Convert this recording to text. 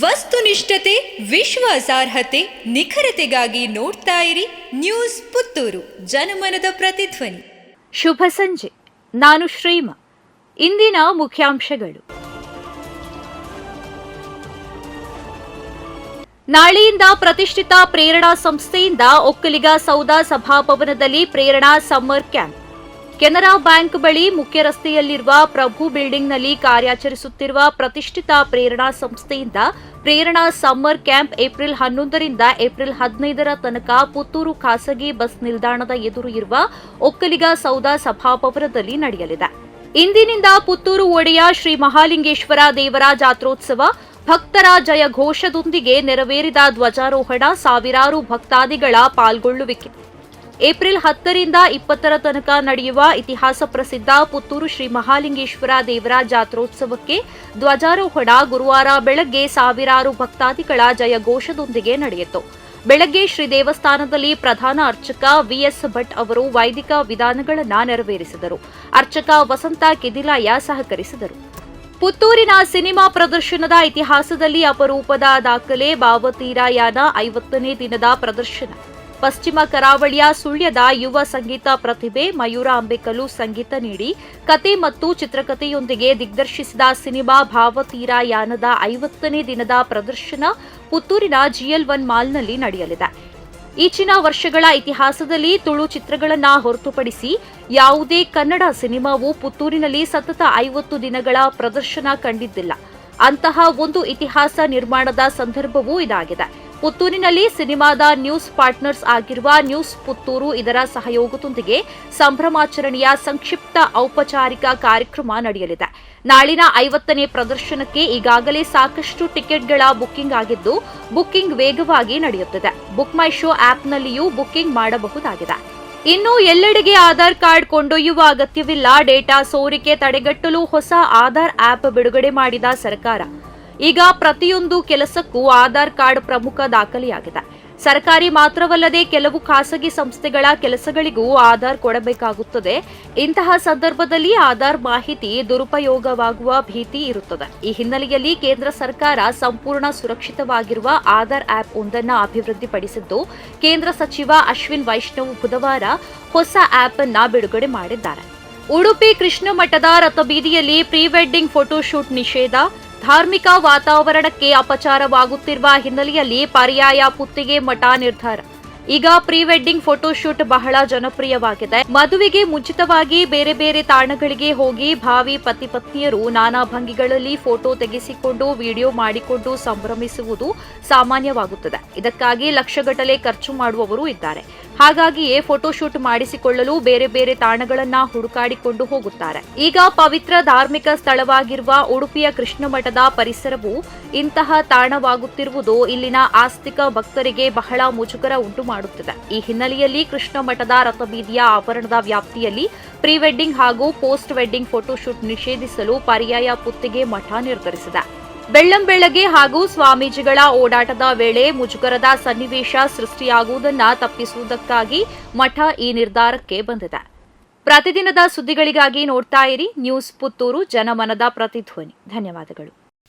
ವಸ್ತುನಿಷ್ಠತೆ, ವಿಶ್ವಾಸಾರ್ಹತೆ, ನಿಖರತೆಗಾಗಿ ನೋಡ್ತಾ ಇರಿ ನ್ಯೂಸ್ ಪುತ್ತೂರು, ಜನಮನದ ಪ್ರತಿಧ್ವನಿ. ಶುಭ ಸಂಜೆ. ನಾನು ಶ್ರೀಮ. ಇಂದಿನ ಮುಖ್ಯಾಂಶಗಳು. ನಾಳೆಯಿಂದ ಪ್ರತಿಷ್ಠಿತ ಪ್ರೇರಣಾ ಸಂಸ್ಥೆಯಿಂದ Vokkaliga Soudha ಸಭಾಭವನದಲ್ಲಿ Prerana summer camp. Canara bank ಬಳಿ ಮುಖ್ಯ ರಸ್ತೆಯಲ್ಲಿರುವ ಪ್ರಭು ಬಿಲ್ಡಿಂಗ್ನಲ್ಲಿ ಕಾರ್ಯಾಚರಿಸುತ್ತಿರುವ ಪ್ರತಿಷ್ಠಿತ ಪ್ರೇರಣಾ ಸಂಸ್ಥೆಯಿಂದ ಪ್ರೇರಣಾ ಸಮ್ಮರ್ ಕ್ಯಾಂಪ್ ಏಪ್ರಿಲ್ ಹನ್ನೊಂದರಿಂದ ಏಪ್ರಿಲ್ ಹದಿನೈದರ ತನಕ ಪುತ್ತೂರು ಖಾಸಗಿ ಬಸ್ ನಿಲ್ದಾಣದ ಎದುರು ಇರುವ ಒಕ್ಕಲಿಗ ಸೌಧ ಸಭಾಭವನದಲ್ಲಿ ನಡೆಯಲಿದೆ. ಇಂದಿನಿಂದ ಪುತ್ತೂರು ಒಡೆಯ ಶ್ರೀ ಮಹಾಲಿಂಗೇಶ್ವರ ದೇವರ ಜಾತ್ರೋತ್ಸವ ಭಕ್ತರ ಜಯ ಘೋಷದೊಂದಿಗೆ ನೆರವೇರಿದ ಧ್ವಜಾರೋಹಣ ಸಾವಿರಾರು ಭಕ್ತಾದಿಗಳ ಪಾಲ್ಗೊಳ್ಳುವಿಕೆ. ಏಪ್ರಿಲ್ ಹತ್ತರಿಂದ ಇಪ್ಪತ್ತರ ತನಕ ನಡೆಯುವ ಇತಿಹಾಸ ಪ್ರಸಿದ್ಧ ಪುತ್ತೂರು ಶ್ರೀ ಮಹಾಲಿಂಗೇಶ್ವರ ದೇವರ ಜಾತ್ರೋತ್ಸವಕ್ಕೆ ಧ್ವಜಾರೋಹಣ ಗುರುವಾರ ಬೆಳಗ್ಗೆ ಸಾವಿರಾರು ಭಕ್ತಾದಿಗಳ ಜಯಘೋಷದೊಂದಿಗೆ ನಡೆಯಿತು. ಬೆಳಗ್ಗೆ ಶ್ರೀ ದೇವಸ್ಥಾನದಲ್ಲಿ ಪ್ರಧಾನ ಅರ್ಚಕ ವಿಎಸ್ ಭಟ್ ಅವರು ವೈದಿಕ ವಿಧಾನಗಳನ್ನು ನೆರವೇರಿಸಿದರು. ಅರ್ಚಕ ವಸಂತ ಕಿದಿಲಾಯ ಸಹಕರಿಸಿದರು. ಪುತ್ತೂರಿನ ಸಿನಿಮಾ ಪ್ರದರ್ಶನದ ಇತಿಹಾಸದಲ್ಲಿ ಅಪರೂಪದ ದಾಖಲೆ ಭಾವತೀರಾಯಾನ ಐವತ್ತನೇ ದಿನದ ಪ್ರದರ್ಶನ. ಪಶ್ಚಿಮ ಕರಾವಳಿಯ ಸುಳ್ಯದ ಯುವ ಸಂಗೀತ ಪ್ರತಿಭೆ ಮಯೂರ ಅಂಬೇಕಲು ಸಂಗೀತ ನೀಡಿ, ಕತೆ ಮತ್ತು ಚಿತ್ರಕಥೆಯೊಂದಿಗೆ ದಿಗ್ದರ್ಶಿಸಿದ ಸಿನಿಮಾ ಭಾವತೀರ ಯಾನದ ಐವತ್ತನೇ ದಿನದ ಪ್ರದರ್ಶನ ಪುತ್ತೂರಿನ ಜಿಎಲ್ ಒನ್ ಮಾಲ್ನಲ್ಲಿ ನಡೆಯಲಿದೆ. ಈಚಿನ ವರ್ಷಗಳ ಇತಿಹಾಸದಲ್ಲಿ ತುಳು ಚಿತ್ರಗಳನ್ನ ಹೊರತುಪಡಿಸಿ ಯಾವುದೇ ಕನ್ನಡ ಸಿನಿಮಾವು ಪುತ್ತೂರಿನಲ್ಲಿ ಸತತ ಐವತ್ತು ದಿನಗಳ ಪ್ರದರ್ಶನ ಕಂಡಿದ್ದಿಲ್ಲ. ಅಂತಹ ಒಂದು ಇತಿಹಾಸ ನಿರ್ಮಾಣದ ಸಂದರ್ಭವೂ ಇದಾಗಿದೆ. ಪುತ್ತೂರಿನಲ್ಲಿ ಸಿನಿಮಾದ ನ್ಯೂಸ್ ಪಾರ್ಟ್ನರ್ಸ್ ಆಗಿರುವ ನ್ಯೂಸ್ ಪುತ್ತೂರು ಇದರ ಸಹಯೋಗದೊಂದಿಗೆ ಸಂಭ್ರಮಾಚರಣೆಯ ಸಂಕ್ಷಿಪ್ತ ಔಪಚಾರಿಕ ಕಾರ್ಯಕ್ರಮ ನಡೆಯಲಿದೆ. ನಾಳಿನ ಐವತ್ತನೇ ಪ್ರದರ್ಶನಕ್ಕೆ ಈಗಾಗಲೇ ಸಾಕಷ್ಟು ಟಿಕೆಟ್ಗಳ ಬುಕ್ಕಿಂಗ್ ಆಗಿದ್ದು ಬುಕ್ಕಿಂಗ್ ವೇಗವಾಗಿ ನಡೆಯುತ್ತಿದೆ. ಬುಕ್ ಮೈ ಶೋ ಆಪ್ನಲ್ಲಿಯೂ ಬುಕ್ಕಿಂಗ್ ಮಾಡಬಹುದಾಗಿದೆ. ಇನ್ನು ಎಲ್ಲೆಡೆಗೆ ಆಧಾರ್ ಕಾರ್ಡ್ ಕೊಂಡೊಯ್ಯುವ ಅಗತ್ಯವಿಲ್ಲ. ಡೇಟಾ ಸೋರಿಕೆ ತಡೆಗಟ್ಟಲು ಹೊಸ ಆಧಾರ್ ಆಪ್ ಬಿಡುಗಡೆ ಮಾಡಿದ ಸರ್ಕಾರ. ಈಗ ಪ್ರತಿಯೊಂದು ಕೆಲಸಕ್ಕೂ ಆಧಾರ್ ಕಾರ್ಡ್ ಪ್ರಮುಖ ದಾಖಲೆಯಾಗಿದೆ. ಸರ್ಕಾರಿ ಮಾತ್ರವಲ್ಲದೆ ಕೆಲವು ಖಾಸಗಿ ಸಂಸ್ಥೆಗಳ ಕೆಲಸಗಳಿಗೂ ಆಧಾರ್ ಕೊಡಬೇಕಾಗುತ್ತದೆ. ಇಂತಹ ಸಂದರ್ಭದಲ್ಲಿ ಆಧಾರ್ ಮಾಹಿತಿ ದುರುಪಯೋಗವಾಗುವ ಭೀತಿ ಇರುತ್ತದೆ. ಈ ಹಿನ್ನೆಲೆಯಲ್ಲಿ ಕೇಂದ್ರ ಸರ್ಕಾರ ಸಂಪೂರ್ಣ ಸುರಕ್ಷಿತವಾಗಿರುವ ಆಧಾರ್ ಆಪ್ ಒಂದನ್ನು ಅಭಿವೃದ್ಧಿಪಡಿಸಿದ್ದು, ಕೇಂದ್ರ ಸಚಿವ ಅಶ್ವಿನ್ ವೈಷ್ಣವ್ ಬುಧವಾರ ಹೊಸ ಆಪ್ ಅನ್ನ ಬಿಡುಗಡೆ ಮಾಡಿದ್ದಾರೆ. ಉಡುಪಿ ಕೃಷ್ಣ ಮಠದ ರಥಬೀದಿಯಲ್ಲಿ ಪ್ರೀ ವೆಡ್ಡಿಂಗ್ ಫೋಟೋಶೂಟ್ ನಿಷೇಧ ಧಾರ್ಮಿಕ ವಾತಾವರಣಕ್ಕೆ ಅಪಚಾರವಾಗುತ್ತಿರುವ ಹಿನ್ನೆಲೆಯಲ್ಲಿ ಪರ್ಯಾಯ ಪುತ್ತಿಗೆ ಮಠ ನಿರ್ಧಾರ. ಈಗ ಪ್ರೀ ವೆಡ್ಡಿಂಗ್ ಫೋಟೋಶೂಟ್ ಬಹಳ ಜನಪ್ರಿಯವಾಗಿದೆ. ಮದುವೆಗೆ ಮುಂಚಿತವಾಗಿ ಬೇರೆ ಬೇರೆ ತಾಣಗಳಿಗೆ ಹೋಗಿ ಭಾವಿ ಪತಿ ಪತ್ನಿಯರು ನಾನಾ ಭಂಗಿಗಳಲ್ಲಿ ಫೋಟೋ ತೆಗೆಸಿಕೊಂಡು, ವಿಡಿಯೋ ಮಾಡಿಕೊಂಡು ಸಂಭ್ರಮಿಸುವುದು ಸಾಮಾನ್ಯವಾಗುತ್ತದೆ. ಇದಕ್ಕಾಗಿ ಲಕ್ಷಗಟ್ಟಲೆ ಖರ್ಚು ಮಾಡುವವರು ಇದ್ದಾರೆ. ಹಾಗಾಗಿಯೇ ಫೋಟೋಶೂಟ್ ಮಾಡಿಸಿಕೊಳ್ಳಲು ಬೇರೆ ಬೇರೆ ತಾಣಗಳನ್ನ ಹುಡುಕಾಡಿಕೊಂಡು ಹೋಗುತ್ತಾರೆ. ಈಗ ಪವಿತ್ರ ಧಾರ್ಮಿಕ ಸ್ಥಳವಾಗಿರುವ ಉಡುಪಿಯ ಕೃಷ್ಣ ಮಠದ ಪರಿಸರವು ಇಂತಹ ತಾಣವಾಗುತ್ತಿರುವುದು ಇಲ್ಲಿನ ಆಸ್ತಿಕ ಭಕ್ತರಿಗೆ ಬಹಳ ಮುಜುಗರ ಉಂಟು ಮಾಡುತ್ತಿದೆ. ಈ ಹಿನ್ನೆಲೆಯಲ್ಲಿ ಕೃಷ್ಣ ಮಠದ ರಥಬೀದಿಯ ಆವರಣದ ವ್ಯಾಪ್ತಿಯಲ್ಲಿ ಪ್ರೀ ವೆಡ್ಡಿಂಗ್ ಹಾಗೂ ಪೋಸ್ಟ್ ವೆಡ್ಡಿಂಗ್ ಫೋಟೋಶೂಟ್ ನಿಷೇಧಿಸಲು ಪರ್ಯಾಯ ಪುತ್ತಿಗೆ ಮಠ ನಿರ್ಧರಿಸಿದೆ. ಬೆಳ್ಳಂಬೆಳಗ್ಗೆ ಹಾಗೂ ಸ್ವಾಮೀಜಿಗಳ ಓಡಾಟದ ವೇಳೆ ಮುಜುಗರದ ಸನ್ನಿವೇಶ ಸೃಷ್ಟಿಯಾಗುವುದನ್ನ ತಪ್ಪಿಸುವುದಕ್ಕಾಗಿ ಮಠ ಈ ನಿರ್ಧಾರಕ್ಕೆ ಬಂದಿದೆ. ಪ್ರತಿದಿನದ ಸುದ್ದಿಗಳಿಗಾಗಿ ನೋಡ್ತಾ ಇರಿ. ನ್ಯೂಸ್ ಪುತ್ತೂರು, ಜನಮನದ ಪ್ರತಿಧ್ವನಿ. ಧನ್ಯವಾದಗಳು.